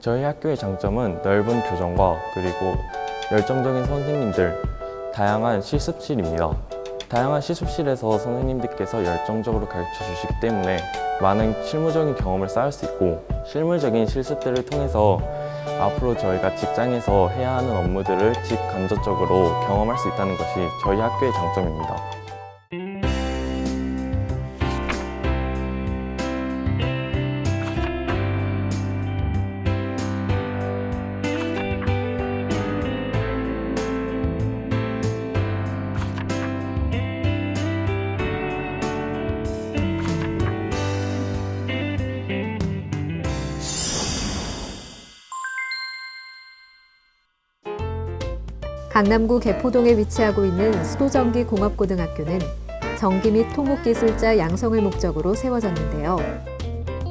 저희 학교의 장점은 넓은 교정과 그리고 열정적인 선생님들, 다양한 실습실입니다. 다양한 실습실에서 선생님들께서 열정적으로 가르쳐 주시기 때문에 많은 실무적인 경험을 쌓을 수 있고 실무적인 실습들을 통해서 앞으로 저희가 직장에서 해야 하는 업무들을 직간접적으로 경험할 수 있다는 것이 저희 학교의 장점입니다. 강남구 개포동에 위치하고 있는 수도전기 공업고등학교는 전기 및 통목기술자 양성을 목적으로 세워졌는데요.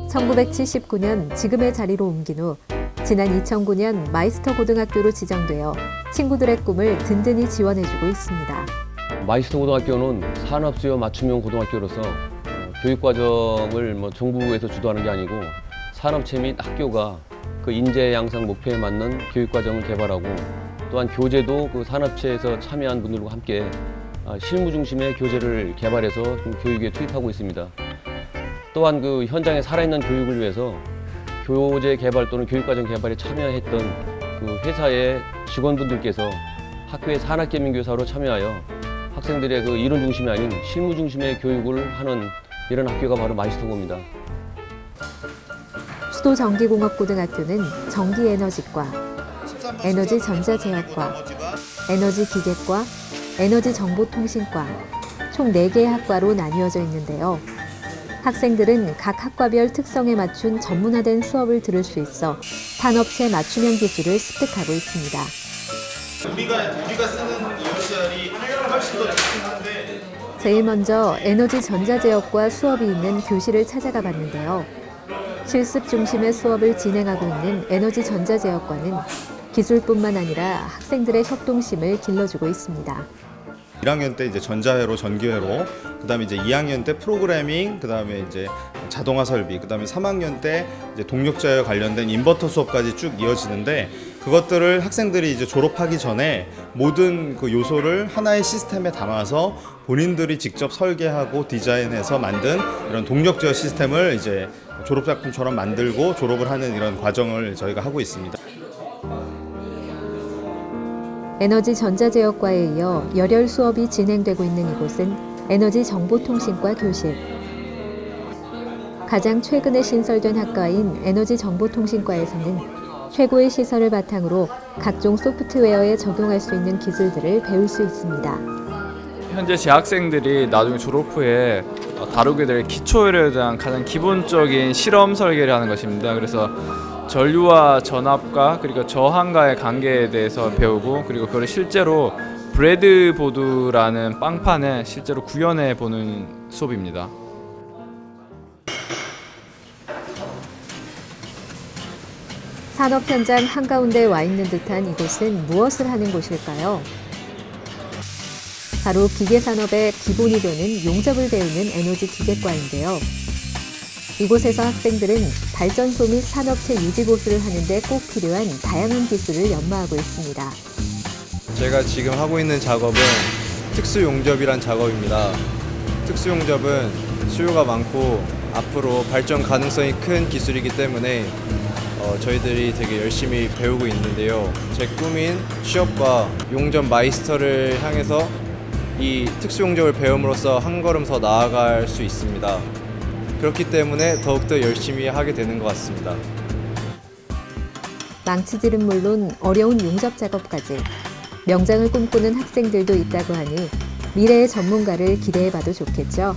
1979년 지금의 자리로 옮긴 후 지난 2009년 마이스터 고등학교로 지정되어 친구들의 꿈을 든든히 지원해주고 있습니다. 마이스터 고등학교는 산업수요 맞춤형 고등학교로서 어, 교육 과정을 뭐 정부에서 주도하는 게 아니고 산업체 및 학교가 그 인재 양성 목표에 맞는 교육 과정을 개발하고 또한 교재도 그 산업체에서 참여한 분들과 함께 아, 실무 중심의 교재를 개발해서 좀 교육에 투입하고 있습니다. 또한 그 현장에 살아있는 교육을 위해서 교재 개발 또는 교육과정 개발에 참여했던 그 회사의 직원분들께서 학교의 산학개민교사로 참여하여 학생들의 그 이론 중심이 아닌 실무 중심의 교육을 하는 이런 학교가 바로 마이스터고입니다. 수도전기공업고등학교는 전기에너지과, 에너지 전자제어과, 에너지 기계과, 에너지 정보통신과 총 4개의 학과로 나뉘어져 있는데요. 학생들은 각 학과별 특성에 맞춘 전문화된 수업을 들을 수 있어 산업체 맞춤형 기술을 습득하고 있습니다. 우리가 우리가 쓰는 EOCR이 훨씬 더 좋긴 한데 제일 먼저 에너지 전자제어과 수업이 있는 교실을 찾아가 봤는데요. 실습 중심의 수업을 진행하고 있는 에너지 전자제어과는 기술뿐만 아니라 학생들의 협동심을 길러주고 있습니다. 1학년 때 이제 전자회로 전기회로 그다음에 이제 2학년 때 프로그래밍 그다음에 이제 자동화 설비 그다음에 3학년 때 이제 동력제어 관련된 인버터 수업까지 쭉 이어지는데 그것들을 학생들이 이제 졸업하기 전에 모든 그 요소를 하나의 시스템에 담아서 본인들이 직접 설계하고 디자인해서 만든 이런 동력 제어 시스템을 이제 졸업 작품처럼 만들고 졸업을 하는 이런 과정을 저희가 하고 있습니다. 에너지 전자제어과에 이어 열혈 수업이 진행되고 있는 이곳은 에너지 정보통신과 교실. 가장 최근에 신설된 학과인 에너지 정보통신과에서는 최고의 시설을 바탕으로 각종 소프트웨어에 적용할 수 있는 기술들을 배울 수 있습니다. 현재 재학생들이 나중에 졸업 후에 어, 다루게 될 기초에 대한 가장 기본적인 실험 설계를 하는 것입니다. 그래서 전류와 전압과 그리고 저항과의 관계에 대해서 배우고 그리고 그걸 실제로 브레드보드라는 빵판에 실제로 구현해 보는 수업입니다. 산업 현장 한가운데 와 있는 듯한 이곳은 무엇을 하는 곳일까요? 바로 기계 산업의 기본이 되는 용접을 배우는 에너지 기계과인데요. 이곳에서 학생들은 발전소 및 산업체 유지 보수를 하는데 꼭 필요한 다양한 기술을 연마하고 있습니다. 제가 지금 하고 있는 작업은 특수 용접이란 작업입니다. 특수 용접은 수요가 많고 앞으로 발전 가능성이 큰 기술이기 때문에 어, 저희들이 되게 열심히 배우고 있는데요. 제 꿈인 취업과 용접 마이스터를 향해서 이 특수 용접을 배움으로써 한 걸음 더 나아갈 수 있습니다. 그렇기 때문에 더욱더 열심히 하게 되는 것 같습니다. 망치질은 물론 어려운 용접 작업까지 명장을 꿈꾸는 학생들도 있다고 하니 미래의 전문가를 기대해봐도 좋겠죠.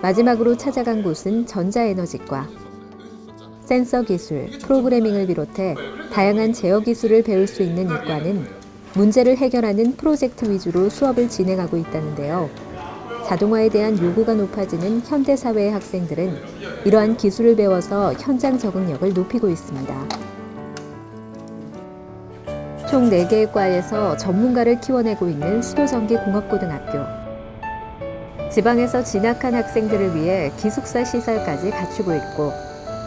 마지막으로 찾아간 곳은 전자에너지과. 센서 기술, 프로그래밍을 비롯해 다양한 제어 기술을 배울 수 있는 이과는 문제를 해결하는 프로젝트 위주로 수업을 진행하고 있다는데요. 자동화에 대한 요구가 높아지는 현대 사회의 학생들은 이러한 기술을 배워서 현장 적응력을 높이고 있습니다. 총 4개의 과에서 전문가를 키워내고 있는 수도전기공업고등학교. 지방에서 진학한 학생들을 위해 기숙사 시설까지 갖추고 있고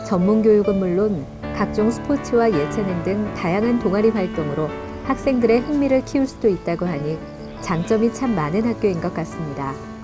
전문 교육은 물론 각종 스포츠와 예체능 등 다양한 동아리 활동으로 학생들의 흥미를 키울 수도 있다고 하니 장점이 참 많은 학교인 것 같습니다.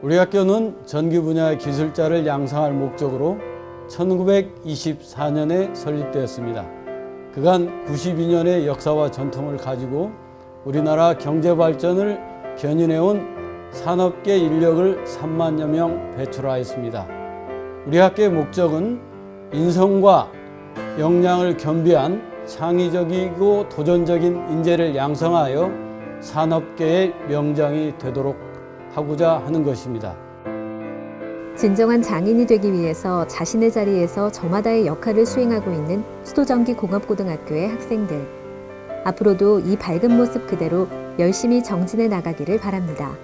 우리 학교는 전기 분야의 기술자를 양성할 목적으로 1924년에 설립되었습니다. 그간 92년의 역사와 전통을 가지고 우리나라 경제 발전을 견인해온 산업계 인력을 3만여 명 배출하였습니다. 우리 학교의 목적은 인성과 역량을 겸비한 창의적이고 도전적인 인재를 양성하여 산업계의 명장이 되도록 하고자 하는 것입니다. 진정한 장인이 되기 위해서 자신의 자리에서 저마다의 역할을 수행하고 있는 수도전기 공업고등학교의 학생들. 앞으로도 이 밝은 모습 그대로 열심히 정진해 나가기를 바랍니다.